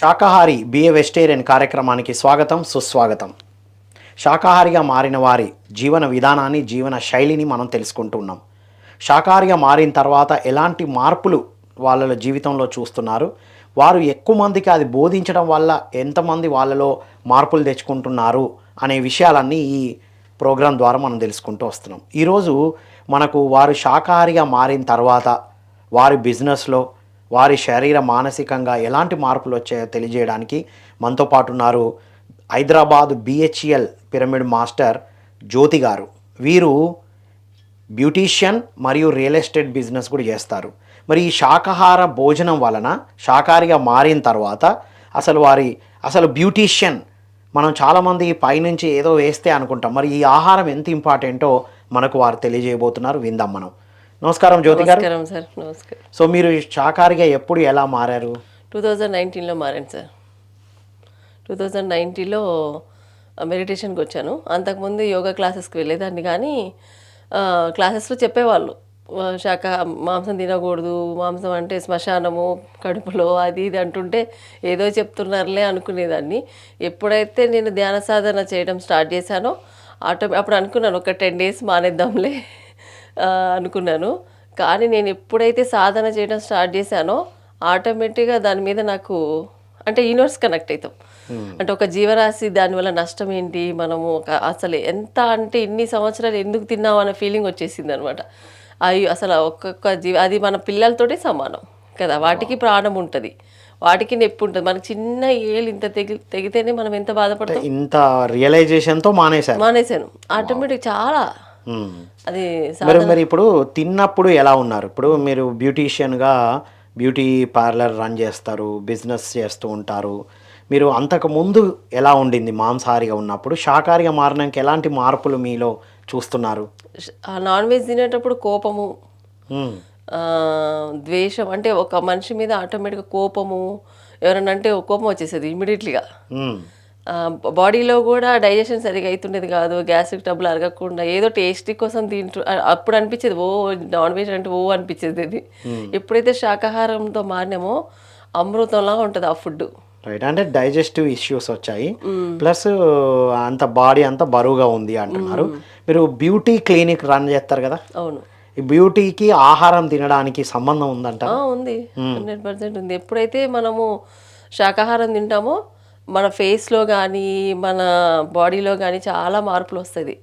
శాకాహారి be a vegetarian కార్యక్రమానికి స్వాగతం సుస్వాగతం. శాకాహారిగా మారిన వారి జీవన విధానాన్ని జీవన శైలిని మనం తెలుసుకుంటున్నాం శాకాహారిగా మారిన తర్వాత ఎలాంటి మార్పులు వాళ్ళ జీవితంలో చూస్తున్నారు? వారు ఎక్కువ మందికి అది బోధించడం వల్ల ఎంతమంది వాళ్ళలో మార్పులు తెచ్చుకుంటున్నారు అనే విషయాలన్నీ ఈ ప్రోగ్రాం ద్వారా మనం తెలుసుకుంటూ వస్తున్నాం. ఈరోజు మనకు వారు శాకాహారిగా మారిన తర్వాత వారి బిజినెస్లో వారి శరీర మానసికంగా ఎలాంటి మార్పులు వచ్చాయో తెలియజేయడానికి మనతో పాటు ఉన్నారు Hyderabad BHEL pyramid master Jyothi garu. వీరు బ్యూటీషియన్ మరియు రియల్ ఎస్టేట్ బిజినెస్ కూడా చేస్తారు. మరి ఈ శాకాహార భోజనం వలన శాకాహారిగా మారిన తర్వాత అసలు వారి అసలు బ్యూటీషియన్ మనం చాలామంది పైనుంచి ఏదో వేస్తే అనుకుంటాం. మరి ఈ ఆహారం ఎంత ఇంపార్టెంటో మనకు వారు తెలియజేయబోతున్నారు. విందాం మనం. నమస్కారం జ్యోతి గారు. నమస్కారం సార్. నమస్కారం. సో మీరు శాకాహారిగా ఎప్పుడు ఎలా మారారు? టూ థౌజండ్ నైన్టీన్లో మారాను సార్. టూ థౌజండ్ నైన్టీన్లో మెడిటేషన్కి వచ్చాను. అంతకుముందు యోగా క్లాసెస్కి వెళ్ళేదాన్ని కానీ క్లాసెస్లో చెప్పేవాళ్ళు. శాఖ మాంసం తినకూడదు మాంసం అంటే శ్మశానము కడుపులో అది ఇది అంటుంటే ఏదో చెప్తున్నారులే అనుకునేదాన్ని. ఎప్పుడైతే నేను ధ్యాన సాధన చేయడం స్టార్ట్ చేశానో ఆటో అప్పుడు అనుకున్నాను ఒక టెన్ డేస్ మానేద్దాంలే. అనుకున్నాను. కానీ నేను ఎప్పుడైతే సాధన చేయడం స్టార్ట్ చేశానో ఆటోమేటిక్గా దాని మీద నాకు అంటే యూనివర్స్ కనెక్ట్ అవుతాం. అంటే ఒక జీవరాశి దానివల్ల నష్టం ఏంటి? మనము ఒక అసలు ఎంత అంటే ఇన్ని సంవత్సరాలు ఎందుకు తిన్నాం అనే ఫీలింగ్ వచ్చేసింది అనమాట అవి అసలు ఒక్కొక్క జీవ అది మన పిల్లలతోటే సమానం కదా. వాటికి ప్రాణం ఉంటుంది. వాటికి నొప్పి ఉంటుంది. మనకి చిన్న ఏళ్ళు ఇంత తెగి తెగితేనే మనం ఎంత బాధపడతాం? ఇంత రియలైజేషన్తో మానేశారు. మానేశాను. ఆటోమేటిక్ చాలా. అది మరి మరి ఇప్పుడు తిన్నప్పుడు ఎలా ఉన్నారు? ఇప్పుడు మీరు బ్యూటీషియన్గా బ్యూటీ పార్లర్ రన్ చేస్తారు బిజినెస్ చేస్తూ ఉంటారు. మీరు అంతకు ముందు ఎలా ఉండింది మాంసాహారిగా ఉన్నప్పుడు? శాకాహారిగా మారినాక ఎలాంటి మార్పులు మీలో చూస్తున్నారు? నాన్ వెజ్ తినేటప్పుడు కోపము ద్వేషం అంటే ఒక మనిషి మీద ఆటోమేటిక్గా కోపము ఎవరన్నా అంటే కోపం వచ్చేసేది ఇమీడియట్లీగా. బాడీలో కూడా డైజెషన్ సరిగా అవుతుండేది కాదు గ్యాస్ట్రిక్ ట్రబుల్ అరగకుండా ఏదో టేస్టీ కోసం తింటూ అప్పుడు అనిపించేది ఓ నాన్ వెజ్ అంటే ఓ అనిపించేది ఇది ఎప్పుడైతే శాకాహారంతో మారినామో అమృతంలా ఉంటుంది ఆ ఫుడ్ రైట్ అంటే డైజెస్టివ్ ఇష్యూస్ వచ్చాయి. ప్లస్ అంత బాడీ అంతా బరువుగా ఉంది అంటున్నారు. మీరు బ్యూటీ క్లినిక్ రన్ చేస్తారు కదా? అవును. ఈ బ్యూటీకి ఆహారం తినడానికి సంబంధం ఉందంట ఉంది. హండ్రెడ్ పర్సెంట్ ఉంది. ఎప్పుడైతే మనము శాకాహారం తింటామో మన ఫేస్లో కానీ మన బాడీలో కానీ చాలా మార్పులు వస్తుంది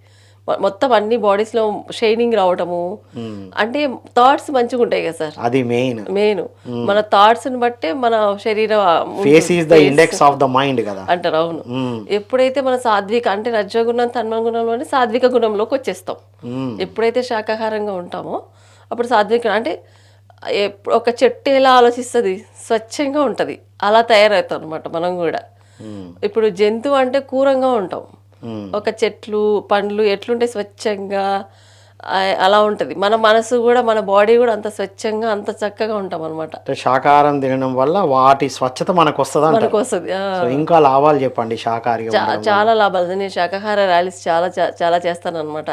మొత్తం అన్ని బాడీస్లో షైనింగ్ రావటము. అంటే థాట్స్ మంచిగా ఉంటాయి కదా సార్. అది మెయిన్. మెయిన్. మన థాట్స్ని బట్టే మన శరీర face is the index of the mind కదా. అంటారు అవును. ఎప్పుడైతే మన సాత్విక అంటే రజగుణం తన్మ గుణంలోనే సాత్విక గుణంలోకి వచ్చేస్తాం. ఎప్పుడైతే శాకాహారంగా ఉంటామో అప్పుడు సాత్విక అంటే ఒక చెట్టు ఎలా ఆలోచిస్తుంది? స్వచ్ఛంగా ఉంటుంది. అలా తయారవుతాం అనమాట మనం కూడా. ఇప్పుడు జంతువు అంటే క్రూరంగా ఉంటాం. ఒక చెట్లు పండ్లు ఎట్లుంటే స్వచ్ఛంగా అలా ఉంటుంది. మన మనసు కూడా మన బాడీ కూడా అంత స్వచ్ఛంగా అంత చక్కగా ఉంటాం అనమాట శాకాహారం తినడం వల్ల వాటి స్వచ్ఛత మనకు వస్తుంది మనకు వస్తుంది ఇంకా లాభాలు చెప్పండి శాకాహారిగా చా- చాలా లాభాలు. నేను శాకాహార ర్యాలీస్ చాలా చాలా చేస్తాను అనమాట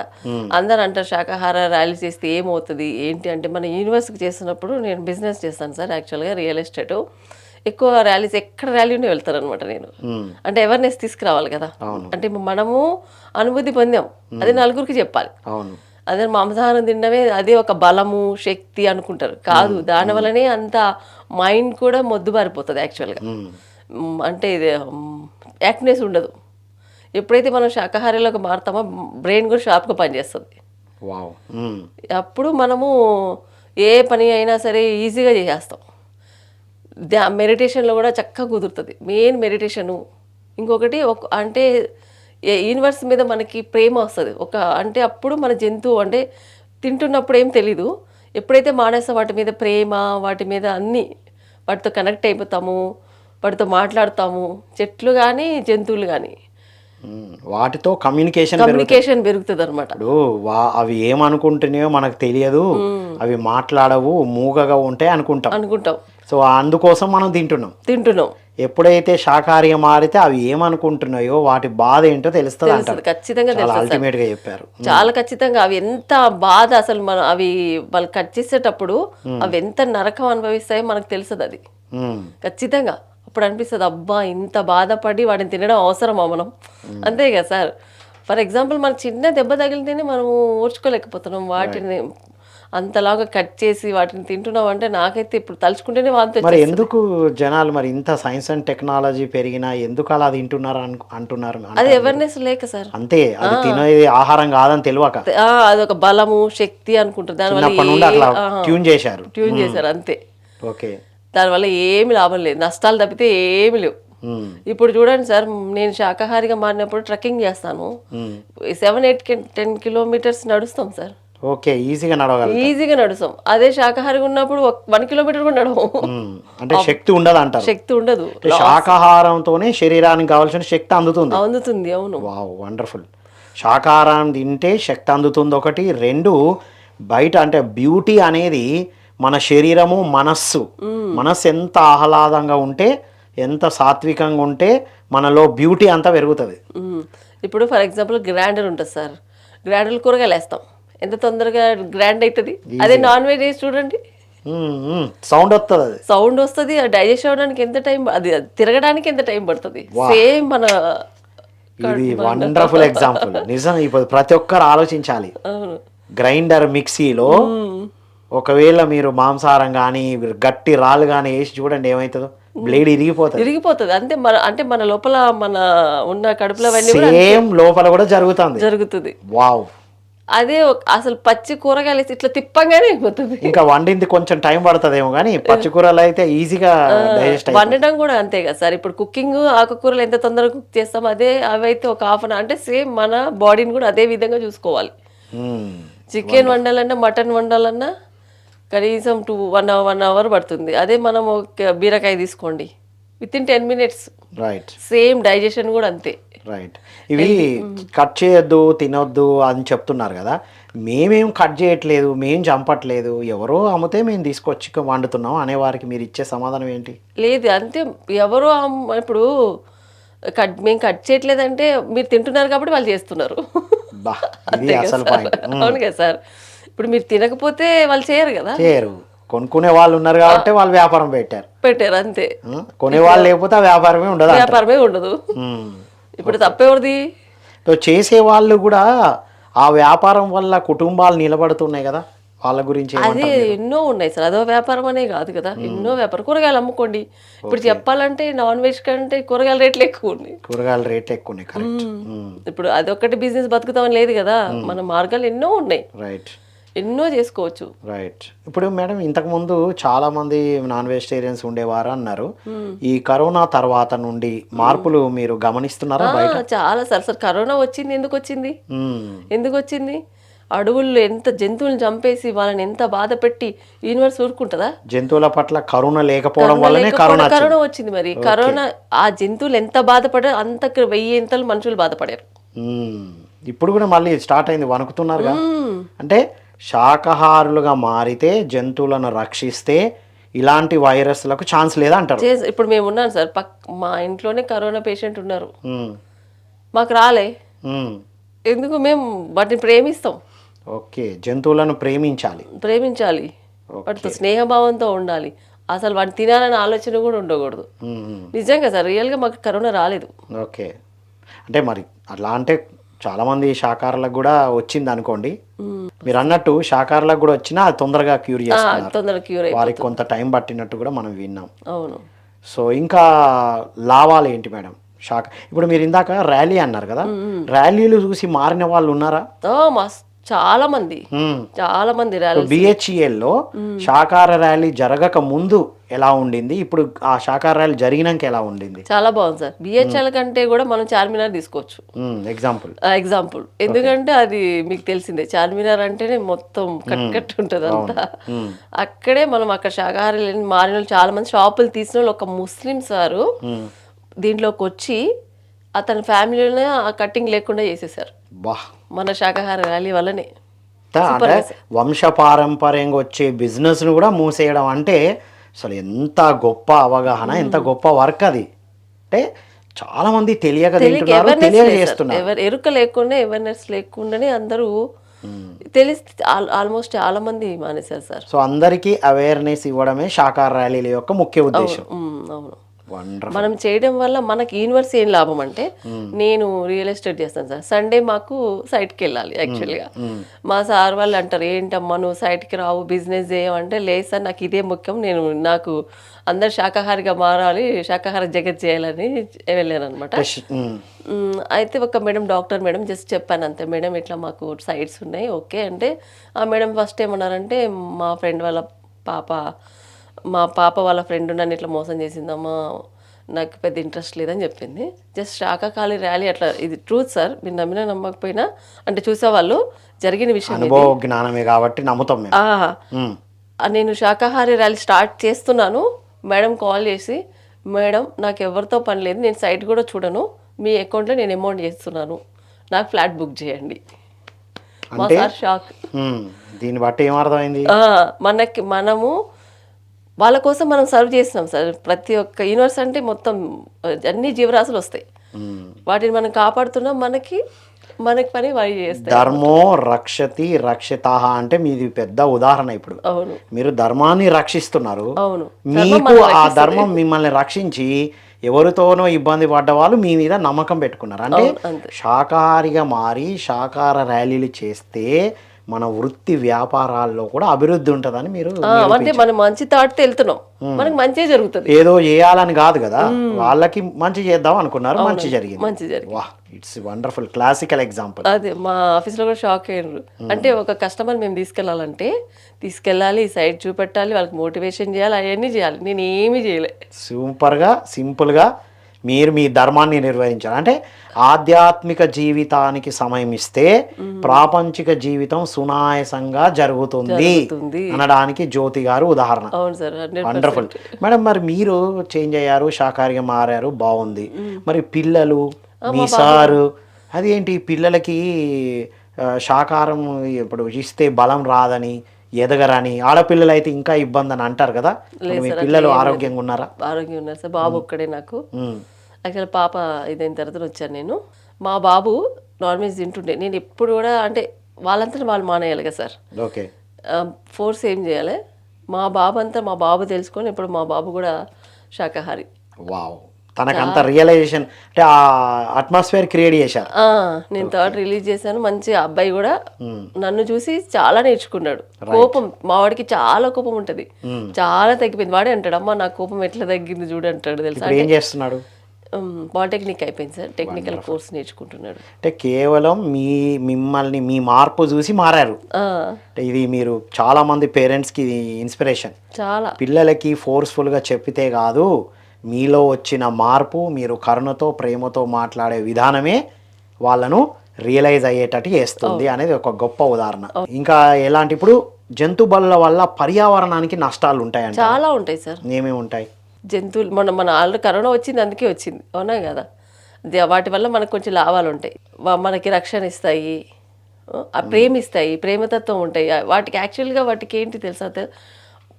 అందరు అంటారు శాకాహార ర్యాలీస్ చేస్తే ఏమవుతుంది ఏంటి అంటే మన యూనివర్సిటీకి చేస్తున్నప్పుడు నేను బిజినెస్ చేస్తాను సార్ యాక్చువల్గా రియల్ ఎస్టేట్. ఎక్కువ ర్యాలీస్ ఎక్కడ ర్యాలీ ఉండి అనమాట నేను. అంటే అవేర్నెస్ తీసుకురావాలి కదా. అంటే మనము అనుభూతి పొందాం. అది నలుగురికి చెప్పాలి. అదే మాంసాహారం తినడమే అదే ఒక బలము శక్తి అనుకుంటారు. కాదు దాని వల్లనే అంత మైండ్ కూడా మొద్దుబారిపోతుంది యాక్చువల్గా అంటే ఇది యాక్టివ్నెస్ ఉండదు. ఎప్పుడైతే మనం శాకాహారిలోకి మారుతామో బ్రెయిన్ కూడా షార్ప్గా పనిచేస్తుంది. అప్పుడు మనము ఏ పని అయినా సరే ఈజీగా చేసేస్తాం. మెడిటేషన్లో కూడా చక్కగా కుదురుతుంది. Main meditation. ఇంకొకటి ఒక అంటే యూనివర్స్ మీద మనకి ప్రేమ వస్తుంది. ఒక అంటే అప్పుడు మన జంతువు అంటే తింటున్నప్పుడు ఏం తెలీదు. ఎప్పుడైతే మానేస్తాం వాటి మీద ప్రేమ వాటి మీద అన్నీ వాటితో కనెక్ట్ అయిపోతాము వాటితో మాట్లాడతాము చెట్లు కానీ జంతువులు కానీ. వాటితో కమ్యూనికేషన్ కమ్యూనికేషన్ పెరుగుతుంది అనమాట అవి ఏమనుకుంటున్నాయో మనకు తెలియదు. అవి మాట్లాడవు మూగగా ఉంటాయి అనుకుంటాం. అనుకుంటాం. సో అందుకోసం మనం తింటున్నాం. తింటున్నాం. ఎప్పుడైతే శాకాహారిగా మారితే అవి ఏమనుకుంటున్నాయో వాటి బాధ ఏంటో తెలుస్తుంది అంటారు. ఖచ్చితంగా అల్టిమేట్గా చెప్పారు. చాలా ఖచ్చితంగా అవి ఎంత బాధ అసలు మనం అవి వాళ్ళు కట్ చేసేటప్పుడు అవి ఎంత నరకం అనుభవిస్తాయో మనకు తెలుస్తుంది అది. ఖచ్చితంగా. అప్పుడు అనిపిస్తుంది అబ్బా ఇంత బాధపడి వాటిని తినడం అవసరమా మనం? అంతే కదా సార్. ఫర్ ఎగ్జాంపుల్ మన చిన్న దెబ్బ తగిలితేనే మనము ఓర్చుకోలేకపోతున్నాం వాటిని. అంతలాగా కట్ చేసి వాటిని తింటున్నాం అంటే నాకైతే ఇప్పుడు తలుచుకుంటేనే వాంతి మరి ఎందుకు జనాలు మరి ఇంత సైన్స్ అండ్ టెక్నాలజీ పెరిగినా ఎందుకు అలా తింటున్నారు అను అంటున్నారు అది అవేర్నెస్ లేక సార్. అంతే అది తినేది ఆహారం కాదని తెలియక. ఆ, అదొక బలము శక్తి అనుకుంటారు. దానివల్ల ట్యూన్ చేశారు. ట్యూన్ చేశారు అంతే. ఓకే. దానివల్ల ఏమి లాభం లేదు. నష్టాలు తప్పితే ఏమి లేవు. ఇప్పుడు చూడండి సార్ నేను శాకాహారిగా మారినప్పుడు ట్రెక్కింగ్ చేస్తాను. సెవెన్ ఎయిట్ టెన్ కిలోమీటర్స్ నడుస్తాం సార్. ఓకే ఈజీగా నడవగలరు ఈజీగా నడుస్తాం. అదే శాకాహారిగా ఉన్నప్పుడు వన్ కిలోమీటర్ కూడా నడవం. అంటే శక్తి ఉండదు అంటారు. శక్తి ఉండదు. శాకాహారంతోనే శరీరానికి కావాల్సిన శక్తి అందుతుంది. అందుతుంది అవును. Wow wonderful. శాకాహారం తింటే శక్తి అందుతుంది ఒకటి. రెండు బయట అంటే బ్యూటీ అనేది మన శరీరము మనస్సు. మనస్సు ఎంత ఆహ్లాదంగా ఉంటే ఎంత సాత్వికంగా ఉంటే మనలో బ్యూటీ అంతా పెరుగుతుంది. ఇప్పుడు ఫర్ ఎగ్జాంపుల్ గ్రైండర్ ఉంటుంది సార్. గ్రైండర్ కూరగాయలు వేస్తాం. ఎంత తొందరగా గ్రైండ్ అవుతుంది అదే నాన్ వెజ్ చూడండి. సౌండ్ వస్తుంది అది సౌండ్ వస్తుంది డైజెస్ట్ అవ్వడానికి ఎంత టైం అది తిరగడానికి ఎంత టైం పడుతుంది? సేమ్ మన ఇది వండర్ఫుల్ ఎగ్జాంపుల్ నిజం ఇప్పుడు ప్రతి ఒక్కరు ఆలోచించాలి. గ్రైండర్ మిక్సీలో ఒకవేళ మీరు మాంసాహారం కానీ గట్టి రాళ్ళు కానీ వేసి చూడండి ఏమవుతుందో బ్లేడ్ ఇరిగిపోతుంది. విరిగిపోతుంది అంతే మన అంటే మన లోపల మన ఉన్న కడుపులో సేమ్ లోపల కూడా జరుగుతుంది. జరుగుతుంది. వావ్ అదే అసలు పచ్చి కూరగాయలు ఇట్లా తిప్పంగానే అయిపోతుంది. ఇంకా వండింది కొంచెం టైం పడుతుందేమో కానీ పచ్చికూరలు అయితే ఈజీగా డైజెస్ట్ వండటం కూడా అంతే కదా సార్. ఇప్పుడు కుకింగ్ ఆకుకూరలు ఎంత తొందరగా కుక్ చేస్తాం అదే అవి అయితే ఒక హాఫ్ అన్ అంటే సేమ్ మన బాడీని కూడా అదే విధంగా చూసుకోవాలి. చికెన్ వండాలన్నా మటన్ వండాలన్నా కనీసం two one hour one hour పడుతుంది. అదే మనం ఒక బీరకాయ తీసుకోండి. With in ten minutes right same digestion కూడా అంతే. రైట్ ఇవి కట్ చేయొద్దు తినొద్దు అని చెప్తున్నారు కదా. మేమేం కట్ చేయట్లేదు మేం చంపట్లేదు ఎవరో అమ్మితే మేము తీసుకొచ్చి వండుతున్నాం అనే వారికి మీరు ఇచ్చే సమాధానం ఏంటి? లేదు అంతే. ఎవరో ఇప్పుడు కట్ మేము కట్ చేయట్లేదంటే మీరు తింటున్నారు కాబట్టి వాళ్ళు చేస్తున్నారు. అంతే అవును కదా సార్. ఇప్పుడు మీరు తినకపోతే వాళ్ళు చేయరు కదా. చేయరు. కొనుక్కునే వాళ్ళు ఉన్నారు కాబట్టి వాళ్ళు వ్యాపారం పెట్టారు. పెట్టారు అంతే. కొనే వాళ్ళు లేకపోతే ఆ వ్యాపారమే ఉండదు. వ్యాపారమే ఉండదు. ఇప్పుడు తప్పెవరిది? చేసే వాళ్ళు కూడా ఆ వ్యాపారం వల్ల కుటుంబాలు నిలబడుతున్నాయి కదా వాళ్ళ గురించి అదే ఎన్నో ఉన్నాయి సార్ అదో వ్యాపారం అనే కాదు కదా ఎన్నో వ్యాపారం. కూరగాయలు అమ్ముకోండి. ఇప్పుడు చెప్పాలంటే నాన్ వెజ్ కంటే కూరగాయల రేట్లు ఎక్కువ ఉన్నాయి. కూరగాయల రేట్ ఎక్కువ ఉన్నాయి ఇప్పుడు అదొక్కటి బిజినెస్ బతుకుతామని లేదు కదా మన మార్గాలు ఎన్నో ఉన్నాయి. రైట్. ఎన్నో చేసుకోవచ్చు. రైట్ ఇప్పుడు మేడం ఇంతకు ముందు చాలా మంది నాన్ వెజిటేరియన్స్ ఉండేవారు అన్నారు. ఈ కరోనా తర్వాత నుండి మార్పులు మీరు గమనిస్తున్నారా బయట? చాలా సార్ సార్ కరోనా వచ్చింది ఎందుకు వచ్చింది? మ్మ్. ఎందుకు వచ్చింది? అడవుల్లో ఎంత జంతువులను చంపేసి వాళ్ళని ఎంత బాధ పెట్టి యూనివర్స్ ఊరుకుంటుందా? జంతువుల పట్ల కరుణ లేకపోవడం వల్లనే కరోనా కరోనా వచ్చింది. మరి. కరోనా ఆ జంతువులు ఎంత బాధపడారు అంత వెయ్యి ఎంతలు మనుషులు బాధపడారు. మ్మ్. ఇప్పుడు కూడా మళ్ళీ స్టార్ట్ అయింది వణుకుతున్నారుగా? అంటే శాకాహారులుగా మారితే జంతువులను రక్షిస్తే ఇలాంటి వైరస్లకు ఛాన్స్ లేదా అంటారు ఇప్పుడు మేము ఉన్నాం సార్ పక్ మా ఇంట్లోనే కరోనా పేషెంట్ ఉన్నారు. మాకు రాలే. ఎందుకు మేము వాటిని ప్రేమిస్తాం? ఓకే జంతువులను ప్రేమించాలి. ప్రేమించాలి. వాటితో స్నేహభావంతో ఉండాలి. అసలు వాటిని తినాలనే ఆలోచన కూడా ఉండకూడదు. నిజంగా సార్ రియల్గా మాకు కరోనా రాలేదు. ఓకే. అంటే మరి అట్లా అంటే చాలా మంది శాకాహారులకు కూడా వచ్చింది అనుకోండి మీరు అన్నట్టు శాకాహారులకు కూడా వచ్చినా అది తొందరగా క్యూర్ చేస్తున్నారు. క్యూర్ వారికి కొంత టైం పట్టినట్టు కూడా మనం విన్నాం. అవును. సో ఇంకా లాభాలు ఏంటి మేడం? శాఖ ఇప్పుడు మీరు ఇందాక ర్యాలీ అన్నారు కదా? ర్యాలీలు చూసి మారిన వాళ్ళు ఉన్నారా? మస్త్ చాలా మంది చాలా మంది ర్యాలీ బిహెచ్ఈఎల్లో శాకాహార ర్యాలీ జరగక ముందు ఎలా ఉండింది? ఇప్పుడు ఆ శాకాహార ర్యాలీ జరిగినాక ఎలా ఉండింది? చాలా బాగుంది సార్. బిహెచ్ఎల్ కంటే కూడా మనం చార్మినార్ తీసుకోవచ్చు. ఎగ్జాంపుల్ ఎగ్జాంపుల్ ఎందుకంటే అది మీకు తెలిసిందే చార్మినార్ అంటేనే మొత్తం కట్ ఉంటుంది అంతా. అక్కడే మనం అక్కడ శాకాహారి మారిన వాళ్ళు చాలా మంది షాపులు తీసిన వాళ్ళు ఒక ముస్లిం సారు దీంట్లోకి వచ్చి అతని ఫ్యామిలీలోనే ఆ కట్టింగ్ లేకుండా చేసేసారు బా. మన శాకాహార ర్యాలీ వల్లనే. అంటే వంశపారంపర్యంగా వచ్చే బిజినెస్ను కూడా మూసేయడం అంటే అసలు ఎంత గొప్ప అవగాహన ఎంత గొప్ప వర్క్ అది. అంటే చాలా మంది తెలియక తింటున్నారు తెలియజేస్తున్నారు ఎవరు ఎరుక లేకుండా అవేర్నెస్ లేకుండానే అందరూ తెలిసి ఆల్మోస్ట్ చాలా మంది మానేశారు సార్. సో అందరికీ అవేర్నెస్ ఇవ్వడమే శాకాహార ర్యాలీల యొక్క ముఖ్య ఉద్దేశం. ఉమ్, అవును. మనం చేయడం వల్ల మనకి యూనివర్స్ ఏం లాభం అంటే నేను రియల్ ఎస్టేట్ చేస్తాను సార్. సండే మాకు సైట్కి వెళ్ళాలి యాక్చువల్గా మా సార్ వాళ్ళు అంటారు ఏంటమ్మా నువ్వు సైట్కి రావు బిజినెస్ చేయమంటే లేదు సార్ నాకు ఇదే ముఖ్యం. నేను నాకు అందరు శాకాహారిగా మారాలి శాకాహార జగత్ చేయాలని వెళ్ళాను అనమాట. అయితే ఒక మేడం డాక్టర్ మేడం జస్ట్ చెప్పాను అంతే. మేడం ఇట్లా మాకు సైట్స్ ఉన్నాయి ఓకే అంటే ఆ మేడం ఫస్ట్ ఏమన్నారంటే మా ఫ్రెండ్ వాళ్ళ పాప మా పాప వాళ్ళ ఫ్రెండ్ నన్ను ఇట్లా మోసం చేసిందమ్మా నాకు పెద్ద ఇంట్రెస్ట్ లేదని చెప్పింది. జస్ట్ శాకాహారి ర్యాలీ అట్లా ఇది ట్రూత్ సార్ మీరు నమ్మినా నమ్మకపోయినా అంటే చూసేవాళ్ళు జరిగిన విషయం ఇది. అనుభవ జ్ఞానమే కాబట్టి నమ్ముతాం మేము. ఆ, నేను శాకాహారి ర్యాలీ స్టార్ట్ చేస్తున్నాను. మేడం కాల్ చేసి మేడం నాకు ఎవరితో పని లేదు నేను సైట్ కూడా చూడను. మీ అకౌంట్లో నేను అమౌంట్ చేస్తున్నాను. నాకు ఫ్లాట్ బుక్ చేయండి. మా సార్ షాక్. దీన్ని బట్టి ఏం అర్థమైంది? ఆ, మనకి మనము వాళ్ళ కోసం మనం సర్వ్ చేస్తున్నాం సార్. ప్రతి ఒక్క యూనివర్స్ అంటే మొత్తం అన్ని జీవరాశులు వస్తాయి. వాటిని మనం కాపాడుతున్నాం మనకి మనకి పని వాయి చేస్తాయి. ధర్మో రక్షతి రక్షిత అంటే మీది పెద్ద ఉదాహరణ ఇప్పుడు. అవును. మీరు ధర్మాన్ని రక్షిస్తున్నారు. అవును. మీకు ఆ ధర్మం మిమ్మల్ని రక్షించి ఎవరితోనో ఇబ్బంది పడ్డ వాళ్ళు మీ మీద నమ్మకం పెట్టుకున్నారు. అంటే. శాకాహారిగా మారి శాకాహార ర్యాలీలు చేస్తే మన వృత్తి వ్యాపారాల్లో కూడా అభివృద్ధి ఉంటుందని మీరు అంటే మనం మంచి థాట్తో వెళ్తున్నాం. మనకి మంచి జరుగుతుంది. ఏదో చేయాలని కాదు కదా. వాళ్ళకి మంచి చేద్దాం అనుకున్నారు మంచి జరిగింది. మంచి జరిగింది. వా ఇట్స్ వండర్ఫుల్ క్లాసికల్ ఎగ్జాంపుల్ అదే మా ఆఫీస్లో కూడా షాక్ అయ్యారు. అంటే ఒక కస్టమర్ మేము తీసుకెళ్ళాలంటే తీసుకెళ్ళాలి సైడ్ చూపెట్టాలి వాళ్ళకి మోటివేషన్ చేయాలి అవన్నీ చేయాలి. నేను ఏమీ చేయలే సూపర్గా సింపుల్గా మీరు మీ ధర్మాన్ని నిర్వహించారు అంటే ఆధ్యాత్మిక జీవితానికి సమయం ఇస్తే ప్రాపంచిక జీవితం సునాయసంగా జరుగుతుంది. అనడానికి జ్యోతి గారు ఉదాహరణ. వండర్ఫుల్ మేడం మరి మీరు చేంజ్ అయ్యారు శాకాహారిగా మారారు బాగుంది. మరి పిల్లలు మీ సారు అదేంటి పిల్లలకి ఆ, శాకాహారం ఇప్పుడు ఇస్తే బలం రాదని ఎదగరని ఆడపిల్లలు అయితే ఇంకా ఇబ్బంది అని అంటారు కదా? మీ పిల్లలు ఆరోగ్యంగా ఉన్నారా? ఆరోగ్యం ఉన్నారు సార్. బాబు ఒక్కడే నాకు. యాక్చువల్ పాప ఇదైన తర్వాత వచ్చాను నేను. మా బాబు నాన్ వెజ్ తింటుండే. నేను ఎప్పుడు కూడా అంటే వాళ్ళంతా వాళ్ళు మానేయాలి కదా సార్. ఓకే. ఫోర్స్ ఏం చేయాలి? మా బాబు అంతా మా బాబు తెలుసుకొని ఇప్పుడు మా బాబు కూడా శాకాహారి. వావ్. తనకంత రియలైజేషన్ అంటే ఆ అట్మాస్ఫియర్ క్రియేట్ చేశారు ఆ, నేను థర్డ్ రిలీజ్ చేశాను మంచి అబ్బాయి కూడా నన్ను చూసి చాలా నేర్చుకున్నాడు. కోపం మా వాడికి చాలా కోపం ఉంటది. చాలా తగ్గిపోయింది. వాడే అంటాడు అమ్మా నా కోపం ఎట్లా తగ్గింది చూడు అంటాడు తెలుసా? ఏం చేస్తున్నాడు? పాలిటెక్నిక్ అయిపోయింది సార్. Technical course నేర్చుకుంటున్నాడు. అంటే కేవలం మీ మిమ్మల్ని మీ మార్పు చూసి మారారు. ఇది మీరు చాలా మంది పేరెంట్స్కి ఇన్స్పిరేషన్ చాలా. పిల్లలకి ఫోర్స్ఫుల్గా చెప్పితే కాదు మీలో వచ్చిన మార్పు మీరు కరుణతో ప్రేమతో మాట్లాడే విధానమే వాళ్ళను రియలైజ్ అయ్యేటట్టు చేస్తుంది అనేది ఒక గొప్ప ఉదాహరణ. ఇంకా ఎలాంటి ఇప్పుడు జంతు బలుల వల్ల పర్యావరణానికి నష్టాలు ఉంటాయంట. చాలా ఉంటాయి సార్. ఏమేమి ఉంటాయి? జంతువులు మన మన ఆల్రెడీ కరోనా వచ్చింది అందుకే వచ్చింది. అవునా కదా? వాటి వల్ల మనకు కొంచెం లాభాలు ఉంటాయి. మనకి రక్షణ ఇస్తాయి. ప్రేమిస్తాయి ప్రేమతత్వం ఉంటాయి. వాటికి యాక్చువల్గా వాటికి ఏంటి తెలుసా?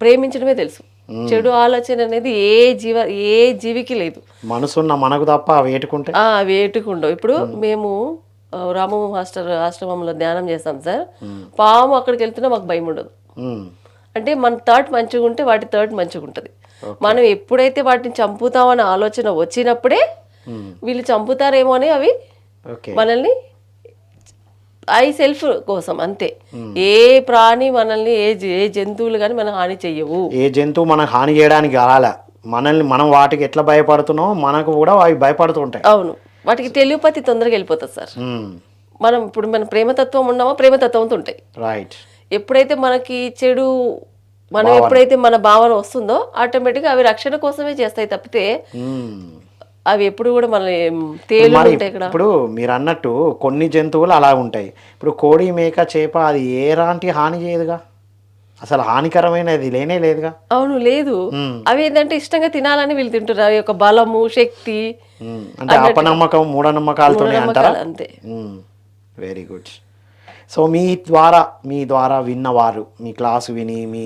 ప్రేమించడమే తెలుసు. చెడు ఆలోచన అనేది ఏ జీవ ఏ జీవికి లేదు. మనసున్న మనకు తప్ప వేటుకుంటే ఆ, అవి ఏటుకుండవు. ఇప్పుడు మేము రాము మాస్టర్ ఆశ్రమంలో ధ్యానం చేస్తాం సార్. పాము అక్కడికి వెళ్తున్నా మాకు భయం ఉండదు. అంటే మన థర్డ్ మంచిగా ఉంటే వాటి థర్డ్ మంచిగా ఉంటుంది. మనం ఎప్పుడైతే వాటిని చంపుతామనే ఆలోచన వచ్చినప్పుడే వీళ్ళు చంపుతారేమో అని అవి మనల్ని ఐ సెల్ఫ్ కోసం అంతే. ఏ ప్రాణి మనల్ని ఏ ఏ జంతువులు కానీ మనం హాని చెయ్యవు. ఏ జంతువు మనకు హాని చేయడానికి రాలే మనల్ని మనం వాటికి ఎట్లా భయపడుతున్నామో మనకు కూడా అవి భయపడుతూ ఉంటాయి. అవును. వాటికి టెలిపతి తొందరగా వెళ్ళిపోతుంది సార్. మనం ఇప్పుడు మన ప్రేమతత్వం ఉన్నామో ప్రేమతత్వంతో ఉంటాయి. రైట్ ఎప్పుడైతే మనకి చెడు మనం ఎప్పుడైతే మన భావన వస్తుందో ఆటోమేటిక్గా అవి రక్షణ కోసమే చేస్తాయి తప్పితే అవి ఎప్పుడు కూడా మన తేలు ఇప్పుడు మీరు అన్నట్టు కొన్ని జంతువులు అలా ఉంటాయి. ఇప్పుడు కోడి మేక చేప అది ఏలాంటి హాని చేయదుగా? అసలు హానికరమైనది లేనే లేదుగా? అవును లేదు. అవి ఏంటంటే ఇష్టంగా తినాలని వీళ్ళు తింటారు అవి యొక్క బలము శక్తి అంటే అపనమ్మకం మూఢనమ్మకాలతోనే అంటారా? అంతే. వెరీ గుడ్ సో మీ ద్వారా మీ ద్వారా విన్నవారు మీ క్లాసు విని మీ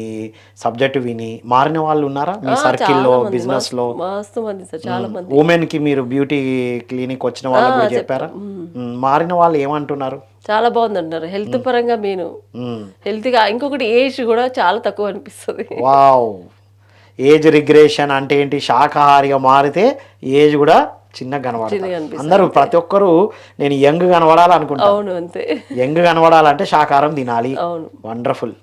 సబ్జెక్ట్ విని మారిన వాళ్ళు ఉన్నారా? మీ సర్కిల్లో బిజినెస్లో ఉమెన్కి మీరు బ్యూటీ క్లినిక్ వచ్చిన వాళ్ళకి కూడా చెప్పారా. మారిన వాళ్ళు ఏమంటున్నారు? చాలా బాగుంది అంటారు హెల్త్ పరంగా నేను మ్మ్. హెల్త్గా ఇంకొకటి ఏజ్ కూడా చాలా తక్కువ అనిపిస్తుంది. వావ్. ఏజ్ రిగ్రెషన్ అంటే ఏంటి? శాకాహారిగా మారితే ఏజ్ కూడా చిన్న కనబడాలి. అందరూ ప్రతి ఒక్కరు నేను యంగ్ కనబడాలనుకుంటా. అవును అంతే. యంగ్ కనబడాలంటే శాకాహారం తినాలి. అవును. వండర్ఫుల్.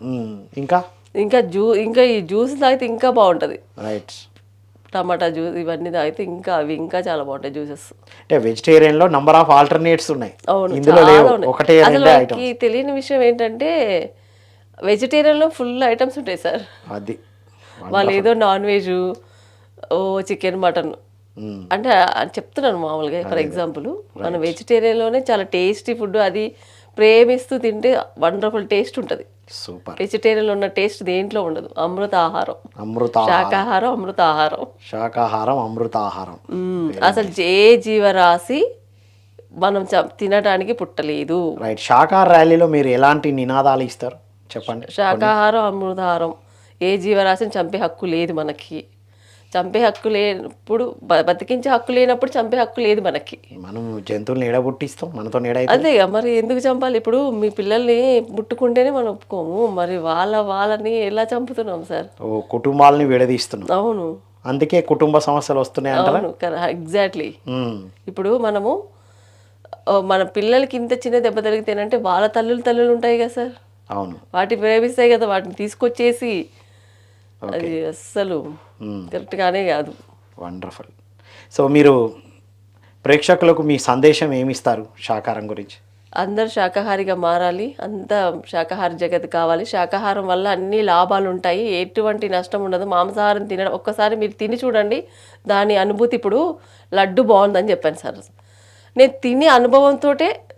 ఇంకా? ఇంకా జ్యూ ఇంకా ఈ జ్యూస్ తాగితే ఇంకా బాగుంటుంది. రైట్. టమాటా జ్యూస్ ఇవన్నీ తాగితే ఇంకా అవి ఇంకా చాలా బాగుంటాయి జ్యూసెస్. అంటే వెజిటేరియన్లో నంబర్ ఆఫ్ ఆల్టర్నేట్స్ ఉన్నాయి. అవును ఇందులో లేవు. ఒకటే రెండే ఐటమ్ తెలియని విషయం ఏంటంటే వెజిటేరియన్లో ఫుల్ ఐటమ్స్ ఉంటాయి సార్. అది. వాళ్ళు ఏదో నాన్ వెజ్ ఓ చికెన్ మటన్. అంటే చెప్తున్నాను మామూలుగా ఫర్ ఎగ్జాంపుల్ మన వెజిటేరియన్లోనే చాలా టేస్టీ ఫుడ్ అది ప్రేమిస్తూ తింటే వండర్ఫుల్ టేస్ట్ ఉంటుంది. సూపర్. వెజిటేరియన్లో ఉన్న టేస్ట్ దేంట్లో ఉండదు? అమృత ఆహారం. అమృత శాకాహారం అమృత ఆహారం. శాకాహారం అమృతాహారం మ్మ్. అసలు ఏ జీవరాశి మనం తినడానికి పుట్టలేదు. రైట్ శాకాహార ర్యాలీలో మీరు ఎలాంటి నినాదాలు ఇస్తారు? చెప్పండి. శాకాహారం అమృతాహారం. ఏ జీవరాశిని చంపే హక్కు లేదు మనకి. చంపే హక్కు లేనప్పుడు బతికించే హక్కు లేనప్పుడు చంపే హక్కు లేదు మనకి. మనం జంతువుల్ని ఎడబుట్టిస్తాం మనతో ఎడైతే అంతేగా మరి ఎందుకు చంపాలి? ఇప్పుడు మీ పిల్లల్ని ముట్టుకుంటేనే మనం ఒప్పుకోము. మరి వాళ్ళ వాళ్ళని ఎలా చంపుతున్నాం సార్? ఓ కుటుంబాలని విడదీస్తున్నాం. అవును. అందుకే కుటుంబ సమస్యలు వస్తున్నాయి అవును ఎగ్జాక్ట్లీ. ఇప్పుడు మనము మన పిల్లలకి ఇంత చిన్న దెబ్బ తగిలితేనంటే వాళ్ళ తల్లులు తల్లులు ఉంటాయి కదా సార్? అవును. వాటి ప్రేమిస్తాయి కదా వాటిని తీసుకొచ్చేసి అది అస్సలు కరెక్ట్గానే కాదు. వండర్ఫుల్ సో మీరు ప్రేక్షకులకు మీ సందేశం ఏమి ఇస్తారు శాకాహారం గురించి? అందరు శాకాహారిగా మారాలి అంతా శాకాహార జగత్ కావాలి. శాకాహారం వల్ల అన్ని లాభాలు ఉంటాయి ఎటువంటి నష్టం ఉండదు. మాంసాహారం తినడం ఒక్కసారి మీరు తిని చూడండి దాని అనుభూతి ఇప్పుడు లడ్డు బాగుందని చెప్పాను సార్. నేను తిని అనుభవంతో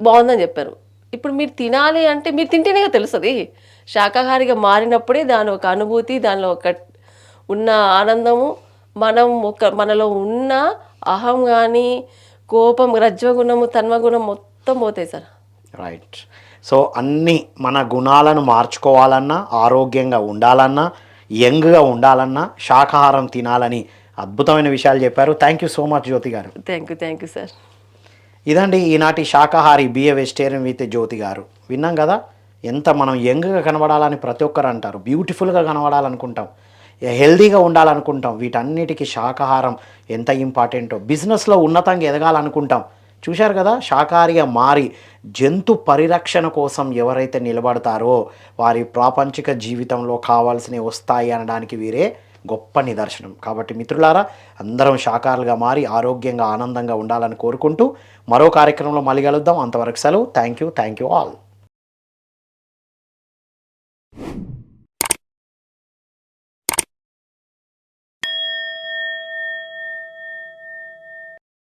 బాగుందని చెప్పారు. ఇప్పుడు మీరు తినాలి అంటే మీరు తింటేనే కదా తెలుస్తుంది. శాకాహారిగా మారినప్పుడే దాని ఒక అనుభూతి దానిలో ఒక ఉన్న ఆనందము. మనం ఒక మనలో ఉన్న అహం కానీ కోపం రజ్వగుణము తన్వగుణం మొత్తం పోతాయి సార్. రైట్ సో అన్ని మన గుణాలను మార్చుకోవాలన్నా ఆరోగ్యంగా ఉండాలన్నా యంగ్గా ఉండాలన్నా శాకాహారం తినాలని అద్భుతమైన విషయాలు చెప్పారు. Thank you so much Jyothi garu. Thank you thank you sir ఇదండి ఈనాటి శాకాహారి be a vegetarian with Jyothi garu. విన్నాం కదా? ఎంత మనం యంగ్గా కనబడాలని ప్రతి ఒక్కరు అంటారు. బ్యూటిఫుల్గా కనబడాలనుకుంటాం. హెల్దీగా ఉండాలనుకుంటాం. వీటన్నిటికీ శాకాహారం ఎంత ఇంపార్టెంటో. బిజినెస్లో ఉన్నతంగా ఎదగాలనుకుంటాం. చూశారు కదా? శాకాహారిగా మారి జంతు పరిరక్షణ కోసం ఎవరైతే నిలబడతారో వారి ప్రాపంచిక జీవితంలో కావాల్సినవి వస్తాయి అనడానికి వీరే గొప్ప నిదర్శనం. కాబట్టి మిత్రులారా అందరం శాకాహారులుగా మారి ఆరోగ్యంగా ఆనందంగా ఉండాలని కోరుకుంటూ మరో కార్యక్రమంలో మళ్ళీ కలుద్దాం. అంతవరకు సెలవు. Thank you thank you all.